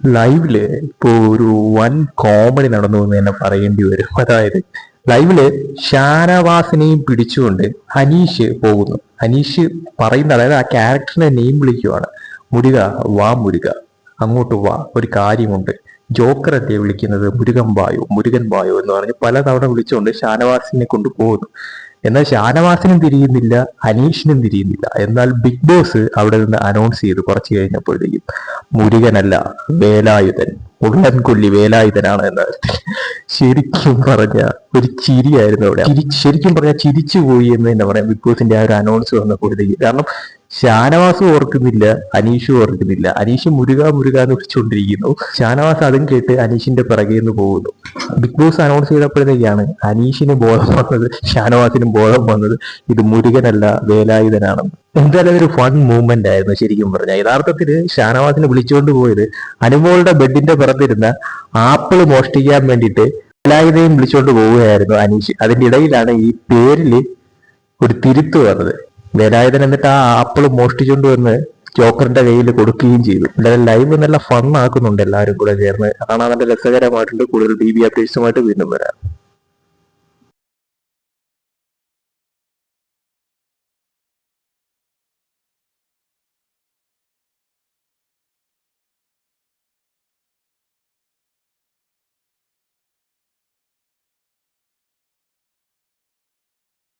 ലൈവിൽ ഇപ്പോ ഒരു വൻ കോമഡി നടന്നു എന്ന് തന്നെ പറയേണ്ടി വരും. അതായത് ലൈവിൽ ഷാനവാസിനെയും പിടിച്ചുകൊണ്ട് ഹനീഷ് പോകുന്നു. ഹനീഷ് പറയുന്ന അതായത് ആ ക്യാരക്ടറിന്റെ നെയിം വിളിക്കുവാണ്. മുരുക വാ മുരുക അങ്ങോട്ട് വാ ഒരു കാര്യമുണ്ട്. എത്തിയെ വിളിക്കുന്നത്? മുരുകൻ വായോ? മുരുകൻ വായോ? എന്ന് പറഞ്ഞ് പലതവണ വിളിച്ചുകൊണ്ട് ഷാനവാസിനെ കൊണ്ട് പോകുന്നു. എന്നാൽ ഷാനവാസിനും തിരിയുന്നില്ല ഹനീഷിനും തിരിയുന്നില്ല. എന്നാൽ ബിഗ് ബോസ് അവിടെ നിന്ന് അനൗൺസ് ചെയ്തു കുറച്ച് കഴിഞ്ഞപ്പോഴത്തേക്കും. മുരുകനല്ല വേലായുധൻ. ഉള്ളൻകൊല്ലി വേലായുധനാണ് എന്ന് ശരിക്കും പറഞ്ഞ ഒരു ചിരിയായിരുന്നു അവിടെ. ശരിക്കും പറഞ്ഞ ചിരിച്ചു പോയി എന്ന് തന്നെ പറയാം. ബിഗ് ബോസിന്റെ ആ ഒരു അനൗൺസ് വന്നപ്പോഴത്തേക്ക്. കാരണം ഷാനവാസ് ഓർക്കുന്നില്ല അനീഷും ഓർക്കുന്നില്ല. അനീഷ് മുരുക മുരുക എന്ന് വിളിച്ചുകൊണ്ടിരിക്കുന്നു. ഷാനവാസ് അതും കേട്ട് അനീഷിന്റെ പിറകെ നിന്ന് പോകുന്നു. ബിഗ് ബോസ് അനൗൺസ് ചെയ്തപ്പോഴത്തേക്കാണ് അനീഷിന് ബോധം വന്നത് ഷാനവാസിനും ബോധം വന്നത് ഇത് മുരുകനല്ല വേലായുധനാണെന്ന്. എന്തായാലും ഒരു ഫൺ മൂവ്മെന്റ് ആയിരുന്നു ശരിക്കും പറഞ്ഞാൽ യഥാർത്ഥത്തിൽ ഷാനവാസിനെ വിളിച്ചുകൊണ്ട് പോയത് അനുമോളുടെ ബെഡിന്റെ പുറത്തിരുന്ന ആപ്പിൾ മോഷ്ടിക്കാൻ വേണ്ടിയിട്ട് വേലായുധയും വിളിച്ചുകൊണ്ട് പോവുകയായിരുന്നു അനീഷ്. അതിന്റെ ഇടയിലാണ് ഈ പേരിൽ ഒരു തിരുത്ത് വന്നത്. വേലായുധൻ എന്നിട്ട് ആ ആപ്പിൾ മോഷ്ടിച്ചുകൊണ്ട് വന്ന് ജോക്കറിന്റെ കയ്യിൽ കൊടുക്കുകയും ചെയ്തു. എന്തായാലും ലൈവ് നല്ല ഫൺ ആക്കുന്നുണ്ട് എല്ലാവരും കൂടെ ചേർന്ന്. കാണാൻ നല്ല രസകരമായിട്ടുണ്ട് കൂടുതൽ ബി ബി അപ്ഡേറ്റ്സുമായിട്ട് വീണ്ടും വരാം.